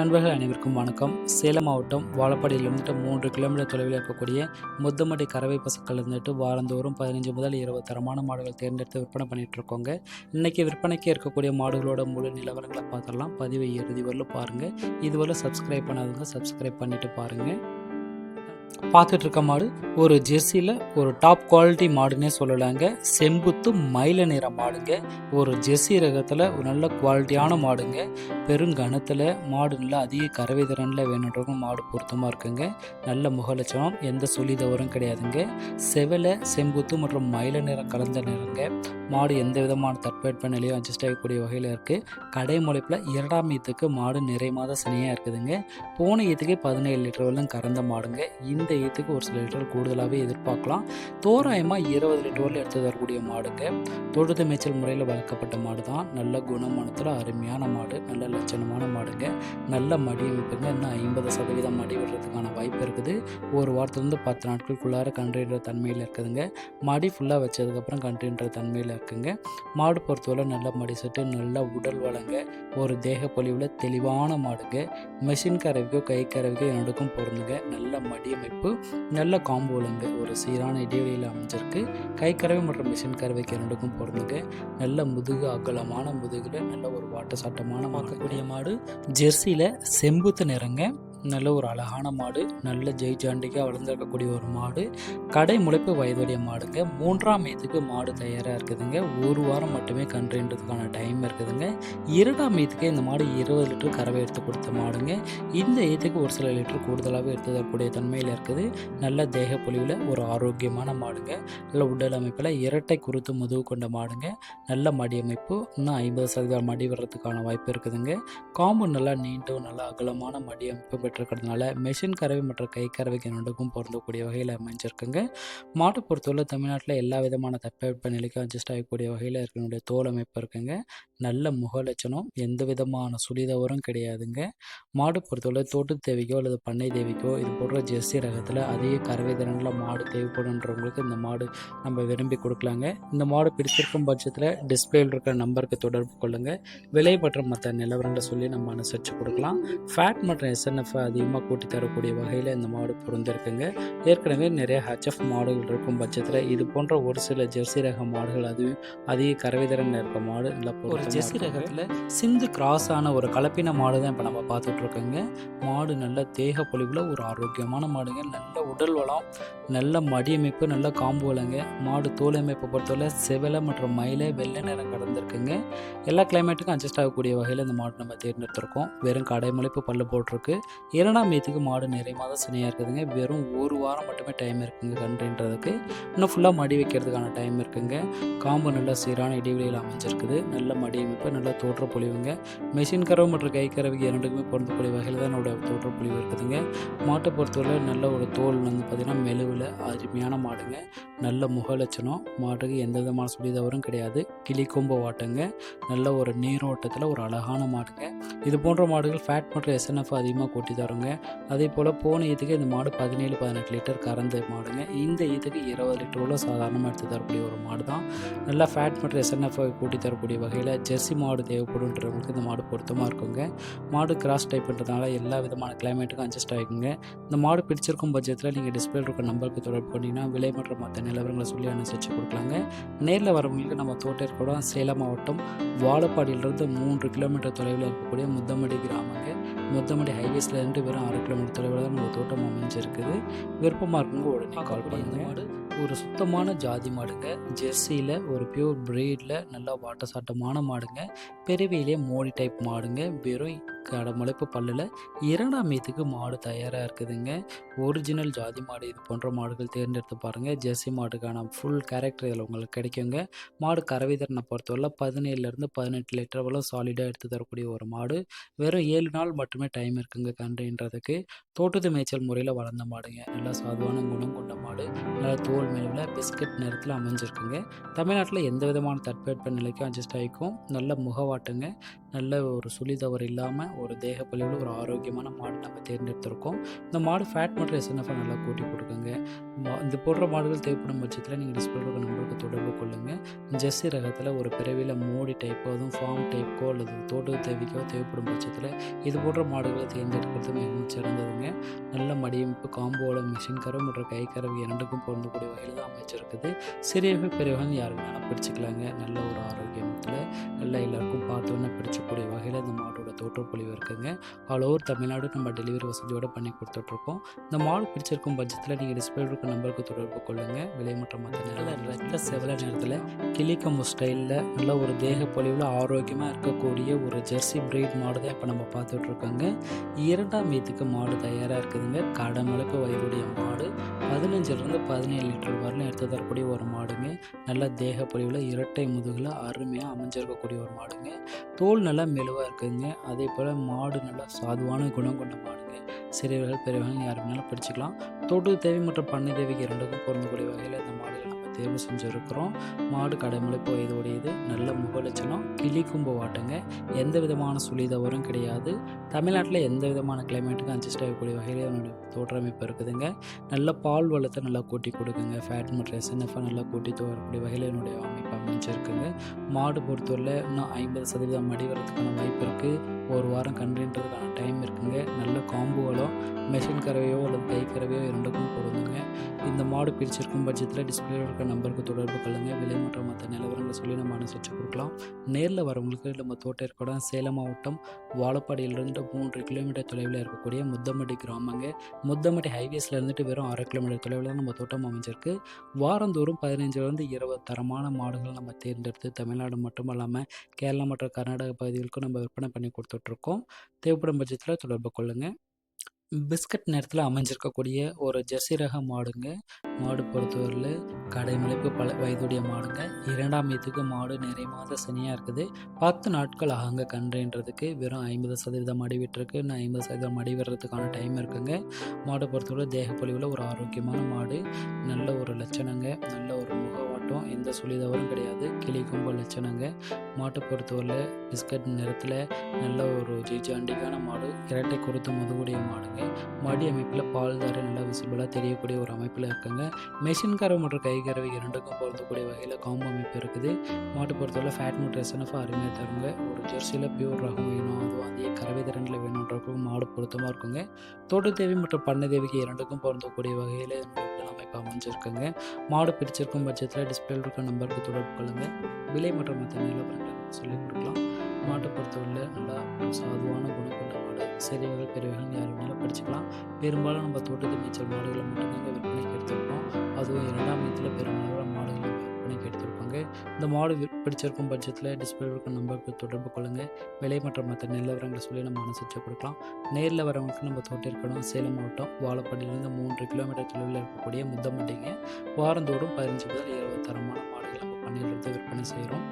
நண்பர்கள் அனைவருக்கும் வணக்கம். சேலம் மாவட்டம் வாழப்பாடியில் இருந்துட்டு மூன்று கிலோமீட்டர் தொலைவில் இருக்கக்கூடிய முத்தமடி கறவை பசுக்கள் இருந்துட்டு வாரந்தோறும் பதினஞ்சு முதல் இருபது தரமான மாடுகள் தேர்ந்தெடுத்து விற்பனை பண்ணிட்டு இருக்கோங்க. இன்னைக்கு விற்பனைக்கு இருக்கக்கூடிய மாடுகளோட முழு நிலவரங்களை பார்த்துடலாம். பதிவை இறுதி வரலும் பாருங்கள் இதுவரை சப்ஸ்கிரைப் பண்ணாதவங்க சப்ஸ்கிரைப் பண்ணிட்டு பாருங்கள் பார்த்துட்டு இருக்க மாடு ஒரு ஜெர்சியில் ஒரு டாப் குவாலிட்டி மாடுன்னே சொல்லலாங்க. செம்புத்து மயில நிற மாடுங்க. ஒரு ஜெர்சி ரகத்தில் ஒரு நல்ல குவாலிட்டியான மாடுங்க. பெருங்கணத்தில் மாடு நல்லா அதிக கறவை திறனில் வேணுன்றவங்க மாடு பொருத்தமாக இருக்குங்க. நல்ல முகலட்சணம் எந்த சொல்லி தவறும் கிடையாதுங்க. செவலை செம்புத்து மற்றும் மயில நிறம் கலந்த நிறங்க. மாடு எந்த விதமான தட்பவெட்ப நிலையும் அட்ஜஸ்ட் ஆகக்கூடிய வகையில் இருக்குது கடை முளைப்பில் இரண்டாம் ஈத்துக்கு மாடு நிறை மாத சனியாக இருக்குதுங்க. போன ஈத்துக்கே பதினேழு லிட்டர் வரலும் கறந்த மாடுங்க. இந்த ஈத்துக்கு ஒரு சில லிட்டர் கூடுதலாகவே எதிர்பார்க்கலாம். தோராயமாக இருபது லிட்டர் எடுத்து தரக்கூடிய மாடுங்க. தொழுது மேய்ச்சல் முறையில் வளர்க்கப்பட்ட மாடு தான் நல்ல குணமானத்தில் அருமையான மாடு நல்ல லட்சணமான மாடுங்க. நல்ல மடி அமைப்புங்க. இன்னும் ஐம்பது சதவீதம் மடி விடுறதுக்கான வாய்ப்பு இருக்குது. ஒரு வாரத்துலேருந்து பத்து நாட்களுக்குள்ளார கன்றுன்ற தன்மையில் இருக்குதுங்க. மடி ஃபுல்லாக வச்சதுக்கப்புறம் கன்றுன்ற தன்மையில் இருக்குங்க. மாடு பொறுத்தவரை நல்ல மடி செட்டு நல்ல உடல் வளங்க. ஒரு தேக பொலிவில் தெளிவான மாடுங்க. மெஷின் கறவைக்கோ கை கறவைக்கோ என்னோடக்கும் பொருந்துங்க. நல்ல மடி அமைப்பு. நல்ல காம்போலுங்க ஒரு சீரான இடைவெளியில் அமைஞ்சிருக்கு. கை கறவை மற்றும் மிஷின் கறவைக்கு இரண்டுக்கும் பொருந்துங்க. நல்ல முதுகு அகலமான முதுகில் நல்ல ஒரு வாட்ட சாட்டமான பார்க்கக்கூடிய மாடு. ஜெர்சியில் செம்புத்து நிறங்க. நல்ல ஒரு அழகான மாடு நல்ல ஜெய் ஜாண்டிக்காக வளர்ந்துருக்கக்கூடிய ஒரு மாடு கடை முளைப்பு வயதுடைய மாடுங்க. மூன்றாம் மீதுக்கு மாடு தயாராக இருக்குதுங்க. ஒரு வாரம் மட்டுமே கன்றுன்றதுக்கான டைம் இருக்குதுங்க. இரண்டாம் மீதுக்கு இந்த மாடு இருபது லிட்டர் கறவை எடுத்து கொடுத்த மாடுங்க. இந்த ஏத்துக்கு ஒரு சில லிட்டர் கூடுதலாகவே எடுத்து தரக்கூடிய தன்மையில் இருக்குது. நல்ல தேக பொலிவில் ஒரு ஆரோக்கியமான மாடுங்க. நல்ல உடல் அமைப்பில் இரட்டை குருத்து முதுகு கொண்ட மாடுங்க. நல்ல மடி அமைப்பு இன்னும் ஐம்பது சதவீதம் மடி வர்றதுக்கான வாய்ப்பு இருக்குதுங்க. காம்பு நல்லா நீண்டும் நல்லா அகலமான மடி அமைப்பு பெற்றிருக்கிறதுனால மெஷின் கறவை மற்றும் கை கறவைக்கு ரெண்டுக்கும் பொருந்தக்கூடிய வகையில் அமைஞ்சிருக்குங்க. மாட்டை பொறுத்தவரை தமிழ்நாட்டில் எல்லா விதமான தட்பவெப்ப நிலைக்கும் அட்ஜஸ்ட் ஆகக்கூடிய வகையில் இருக்கக்கூடிய தோல் அமைப்பு இருக்குங்க. நல்ல முகலட்சணம் எந்த விதமான சுழிதவரும் கிடையாதுங்க. மாடு பொறுத்தவரை தோட்டு தேவைக்கோ அல்லது பண்ணை தேவைக்கோ இது போன்ற ஜெர்சி ரகத்தில் அதிக கறவை திறனில் மாடு தேவைப்படுன்றவங்களுக்கு இந்த மாடு நம்ம விரும்பி கொடுக்கலாங்க. இந்த மாடு பிடிச்சிருக்கும் பட்சத்தில் டிஸ்பிளேயில் இருக்கிற நம்பருக்கு தொடர்பு கொள்ளுங்கள் விலை மற்றும் மற்ற நிலவரங்களை சொல்லி நம்ம அனுசரித்து கொடுக்கலாம். ஃபேட் மற்றும் எஸ்என்எஃப் அதிகமாக கூட்டி தரக்கூடிய வகையில் இந்த மாடு பொருந்திருக்குங்க. ஏற்கனவே நிறைய ஹச்எஃப் மாடுகள் இருக்கும் பட்சத்தில் இது போன்ற ஒரு சில ஜெர்சி ரக மாடுகள் அதுவும் அதிக கறவை திறன் இருக்க மாடு நல்லா ஒரு ஜெர்சி ரகத்தில் சிந்து கிராஸ் ஆன ஒரு கலப்பின மாடு தான் இப்போ நம்ம பார்த்துட்டு இருக்கோங்க மாடு நல்ல தேக பொலிவில் ஒரு ஆரோக்கியமான மாடுங்க. நல்ல உடல் வளம் நல்ல மடியமைப்பு நல்ல காம்பு வளங்க. மாடு தோல் அமைப்பை பொறுத்தவரை செவலை மற்றும் மயிலை வெள்ளை நிறம் கடந்திருக்குங்க. எல்லா கிளைமேட்டுக்கும் அட்ஜஸ்ட் ஆகக்கூடிய வகையில் இந்த மாடு நம்ம தேர்ந்தெடுத்திருக்கோம். வெறும் கடைமலைப்பு பல்லு போட்டிருக்கு. இரண்டாம் மீத்துக்கு மாடு நிறையமாக தான் சினையாக இருக்குதுங்க. வெறும் ஒரு வாரம் மட்டுமே டைம் இருக்குங்க கன்றுன்றதுக்கு. இன்னும் ஃபுல்லாக மடி வைக்கிறதுக்கான டைம் இருக்குங்க. காம்பு நல்ல சீரான இடைவெளியில் அமைஞ்சிருக்குது. நல்ல மடி அமைப்பு நல்ல தோற்ற பொழிவுங்க மெஷின் கறவு மற்றும் கை கறவு இரண்டுக்குமே பொருந்தக்கூடிய வகையில் தான் என்னோட தோற்ற பொழிவு இருக்குதுங்க. மாட்டை பொறுத்தவரை நல்ல ஒரு தோல் வந்து பார்த்திங்கன்னா மெழுவில் அருமையான மாடுங்க. நல்ல முகலட்சணம் மாட்டுக்கு எந்த விதமான சுழிதவறும் கிடையாது. கிளிக்கொம்பு வாட்டுங்க. நல்ல ஒரு நீரோட்டத்தில் ஒரு அழகான மாடுங்க. இது போன்ற மாடுகள் ஃபேட் மற்றும் எஸ்என்எஃப் அதிகமாக கூட்டி தருங்க அதே போல் போன ஈத்துக்கு இந்த மாடு பதினேழு பதினெட்டு லிட்டர் கறந்த மாடுங்க. இந்த ஈத்துக்கு இருபது லிட்டர் உள்ள சாதாரணமாக எடுத்து தரக்கூடிய ஒரு மாடு தான். நல்லா ஃபேட் மற்றும் எஸ்என்எஃப் கூட்டி தரக்கூடிய வகையில் ஜெர்சி மாடு தேவைப்படுன்றவங்களுக்கு இந்த மாடு பொருத்தமாக இருக்குங்க. மாடு கிராஸ் டைப்ன்றதுனால எல்லா விதமான கிளைமேட்டுக்கும் அட்ஜஸ்ட் ஆகிக்குங்க இந்த மாடு பிடிச்சிருக்கும் பட்சத்தில் நீங்கள் டிஸ்பிளே இருக்க நம்பருக்கு தொடர்பு பண்ணிங்கன்னா விலை மற்றும் மற்ற நிலவரங்களை சொல்லி அனுசரித்து கொடுக்கலாங்க. நேரில் வரவங்களுக்கு நம்ம தோட்டேற்கூட சேலம் மாவட்டம் வாழப்பாடியிலிருந்து மூன்று கிலோமீட்டர் தொலைவில் இருக்கக்கூடிய முத்தமடி கிராமங்க. முத்தமடி ஹைவேஸ்லேருந்து வெறும் ஆறு கிலோமீட்டர் தொலைவில் தான் நம்ம தோட்டம் அமைஞ்சிருக்குது. விருப்பமாக இருக்குங்க உடனே கால் பண்ணுங்க மாடு. ஒரு சுத்தமான ஜாதி மாடுங்க. ஜெர்சியில் ஒரு பியூர் பிரீடில் நல்லா வாட்ட சாட்டமான மாடுங்க. பெருவிலே மோடி டைப் மாடுங்க. வெறும் கடை முளைப்பு பல்லில் இரண்டாம் மீத்துக்கு மாடு தயாராக இருக்குதுங்க. ஒரிஜினல் ஜாதி மாடு இது போன்ற மாடுகள் தேர்ந்தெடுத்து பாருங்கள் ஜெர்சி மாடுக்கான ஃபுல் கேரக்டர் இதில் உங்களுக்கு கிடைக்குங்க. மாடு கறவை திறனை பொறுத்தவரை பதினேழுலேருந்து பதினெட்டு லிட்டர் வளம் சாலிடாக எடுத்து தரக்கூடிய ஒரு மாடு. வெறும் ஏழு நாள் மட்டுமே டைம் இருக்குங்க கன்றுன்றதுக்கு. தோட்டத்து மேய்ச்சல் முறையில் வளர்ந்த மாடுங்க. நல்லா சாதுவான குணம் கொண்ட மாடு. நல்லா தோல் மேலில் பிஸ்கட் நிறத்தில் அமைஞ்சிருக்குங்க. தமிழ்நாட்டில் எந்த விதமான தட்பவெட்ப நிலைக்கும் அட்ஜஸ்ட் ஆகிக்கும். நல்ல முகவாட்டுங்க. நல்ல ஒரு சுழி தவறு இல்லாமல் ஒரு தேகப்பொலிவில் ஒரு ஆரோக்கியமான மாடு நம்ம தேர்ந்தெடுத்திருக்கோம். இந்த மாடு ஃபேட் மற்றும் எஸ்என்எஃப் நல்லா கூட்டி கொடுக்குங்க. மா- இந்த போடுற மாடுகள் தேவைப்படும் பட்சத்தில் நீங்கள் டிஸ்பிளே இருக்க நம்பருக்கு தொடர்பு கொள்ளுங்கள் ஜெர்சி ரகத்தில் ஒரு பிறவியில் மோடி டைப்போ அதுவும் ஃபார்ம் டைப்போ அல்லது தோட்ட தேவைக்கோ தேவைப்படும் பட்சத்தில் இது போன்ற மாடுகளை தேர்ந்தெடுக்கிறது மிகவும் சிறந்ததுங்க. நல்ல மடியமைப்பு காம்போவில் மிஷின் கறவை மற்றும் கை கரவு இரண்டுக்கும் பொருந்தக்கூடிய வகையில் தான் அமைச்சிருக்குது. சிறியவர்கள் பெரியவர்கள் யாருக்குனாலும் பிடிச்சிக்கலாங்க. நல்ல ஒரு ஆரோக்கியத்தில் நல்லா எல்லாருக்கும் பார்த்தோன்னே பிடிச்சக்கூடிய வகையில் இந்த மாடோட தோற்றப்பொழிவு இருக்குங்க. ஆல் ஓவர் தமிழ்நாடு நம்ம டெலிவரி வசதியோடு பண்ணி கொடுத்துட்ருக்கோம். இந்த மாடு பிடிச்சிருக்கும் பட்சத்தில் நீங்கள் டிஸ்பிளே இருக்க நம்பருக்கு தொடர்பு கொள்ளுங்கள் விலை மற்றும் மற்ற நேரில் ரெட்ட செவல நேரத்தில் கிளிக்கம்பு ஸ்டைலில் நல்ல ஒரு தேக பொலிவில் ஆரோக்கியமாக இருக்கக்கூடிய ஒரு ஜெர்சி பிரீட் மாடு தான் இப்போ நம்ம பார்த்துட்ருக்கோங்க. இரண்டாம் வீத்துக்கு மாடு தயாராக இருக்குதுங்க. கடமளுக்கு வயதுடைய மாடு. பதினஞ்சுலேருந்து பதினேழு லிட்டர் வரலும் எடுத்து தரக்கூடிய ஒரு மாடுங்க. நல்ல தேக பொலிவில் இரட்டை முதுகில் அருமையாக அமைஞ்சிருக்கக்கூடிய ஒரு மாடுங்க. தோல் நல்லா மெலுவாக இருக்குதுங்க அதே போல் மாடு நல்லா சாதுவான குணம் கொண்ட மாடுங்க. சிறியவர்கள் பெரியவர்கள் யார் வேணாலும் படிச்சுக்கலாம் தொட்டு தேவை மற்றும் பண்ணை தேவைக்கு இரண்டுக்கும் பொருந்தக்கூடிய வகையில் இந்த மாடுகள் நம்ம தேர்வு செஞ்சுருக்கிறோம். மாடு கடைமலைப்பு வயதுடையது நல்ல முகலட்சணம் கிளி கும்பு வாட்டுங்க. எந்த விதமான சுழி தவறும் கிடையாது. தமிழ்நாட்டில் எந்த விதமான கிளைமேட்டுக்கும் அட்ஜஸ்ட் ஆகக்கூடிய வகையில் அதனுடைய தோற்றமைப்பு இருக்குதுங்க. நல்ல பால் வளத்தை நல்லா கூட்டி கொடுக்குங்க. ஃபேட் மற்றும் எஸ்என்எஃப்ஐ நல்லா கூட்டி தோறக்கூடிய வகையில் என்னுடைய அமைப்பு. அமைச்சிருக்குங்க மாடு பொறுத்தவரையில் இன்னும் ஐம்பது சதவீதம் மடி வரதுக்கான வாய்ப்பு இருக்குது ஒரு வாரம் கன்றுன்றதுக்கான டைம் இருக்குங்க. நல்ல காம்புகளோ மெஷின் கறவையோ அல்லது கை கறவையோ இரண்டுக்கும் பொருந்துங்க. இந்த மாடு பிரிச்சிருக்கும் பட்சத்தில் டிஸ்பிளே இருக்கிற நம்பருக்கு தொடர்பு கொள்ளுங்க. விலை மற்றும் மற்ற நிலவரங்களை சொல்லி நம்ம அனுசரித்து கொடுக்கலாம். நேரில் வரவங்களுக்கு நம்ம தோட்டம் இருக்கக்கூட சேலம் மாவட்டம் வாழப்பாடியிலிருந்து மூன்று கிலோமீட்டர் தொலைவில் இருக்கக்கூடிய முத்தம்பட்டி கிராமங்க. முத்தம்பட்டி ஹைவேஸில் இருந்துட்டு வெறும் அரை கிலோமீட்டர் தொலைவில் தான் நம்ம தோட்டம் அமைஞ்சிருக்கு. வாரந்தோறும் பதினஞ்சுலேருந்து இருபது தரமான மாடுகள் நம்ம தேர்ந்தெடுத்து தமிழ்நாடு மட்டும் இல்லாமல் கேரளா மற்றும் கர்நாடக பகுதிகளுக்கும் நம்ம விற்பனை பண்ணி கொடுத்துட்ருக்கோம். தேவைப்படும் பட்சத்தில் தொடர்பு கொள்ளுங்கள் பிஸ்கட் நேரத்தில் அமைஞ்சிருக்கக்கூடிய ஒரு ஜெர்சி ரக மாடுங்க. மாடு பொறுத்தவரையில் கடைமலைப்பு பல வயதுடைய மாடுங்க. இரண்டாம் இதுக்கு மாடு நிறைய மாத சனியாக இருக்குது. பத்து நாட்கள் ஆகுங்க கன்றுன்றதுக்கு. வெறும் ஐம்பது சதவீதம் மடி விட்டுருக்கு. இன்னும் ஐம்பது சதவீதம் மடி வர்றதுக்கான டைம் இருக்குங்க. மாடு பொறுத்தவரை தேகப்பொழிவில் ஒரு ஆரோக்கியமான மாடு. நல்ல ஒரு லட்சணங்க. நல்ல ஒரு முகவாட்டம் எந்த தவறும் கிடையாது. கிளி கும்பல் லட்சணங்க. மாட்டை பொறுத்தவரையில் பிஸ்கட் நிறத்தில் நல்ல ஒரு ஜிஜாண்டிக்கான மாடு இரட்டை கொடுத்த முதுகுடைய மாடுங்க. மடி அமைப்பில் பால் தாரை நல்லா விசிபிளாக தெரியக்கூடிய ஒரு அமைப்பில் இருக்குங்க. மெஷின் கறவை மற்றும் கை கறவை இரண்டுக்கும் பொருந்தக்கூடிய வகையில் காம்பு அமைப்பு இருக்குது. மாட்டு பொறுத்தவரை ஃபேட் மூட் ரெசனஃபாக அருமையாக தருங்க. ஒரு ஜெர்சியில் பியூர் ரகம் வேணும். அதுவும் அதே கறவை திறனில் வேணுன்றக்கும் மாடு பொருத்தமாக இருக்குங்க. தோட்ட தேவி மற்றும் பண்ணை தேவிக்கு இரண்டுக்கும் பொருந்தக்கூடிய வகையில் இதனுடைய அமைஞ்சிருக்குங்க. மாடு பிடிச்சிருக்கும் பட்சத்தில் டிஸ்பிளே இருக்க நம்பருக்கு தொடர்பு கொள்ளுங்கள் விலை மற்றும் மற்ற நிலவரங்கள் சொல்லிக் கொடுக்கலாம். மாட்டை பொறுத்தவரையில் நல்லா சாதுவான குணம் மாடு. சிறியவர்கள் பெரியவர்கள் யார் வேணாலும் படிச்சுக்கலாம். பெரும்பாலும் நம்ம தோட்டத்து நீச்சல் மாடுகளை மட்டும்தாங்க விற்பனைக்கு எடுத்துருக்கோம் அதுவும் இரண்டாம் இடத்துல பெரும்பாலும் மாடுகளை விற்பனைக்கு எடுத்திருப்பாங்க. இந்த மாடு பிடிச்சிருக்கும் பட்சத்தில் டிஸ்பிளே இருக்கும் நம்பருக்கு தொடர்பு கொள்ளுங்கள் விலை மற்றும் மற்ற நிலவரங்களை சொல்லி நம்ம அனுசரித்து கொடுக்கலாம். நேரில் வரவங்களுக்கு நம்ம தொட்டிருக்கணும் சேலம் மாவட்டம் வாழப்பாடியிலேருந்து மூன்று கிலோமீட்டர் தொலைவில் இருக்கக்கூடிய முத்தமண்டிங்க வாரந்தோறும் பதினஞ்சு முதல் இருபது தரமான மாடுகள் நம்ம பண்ணியிலிருந்து விற்பனை செய்கிறோம்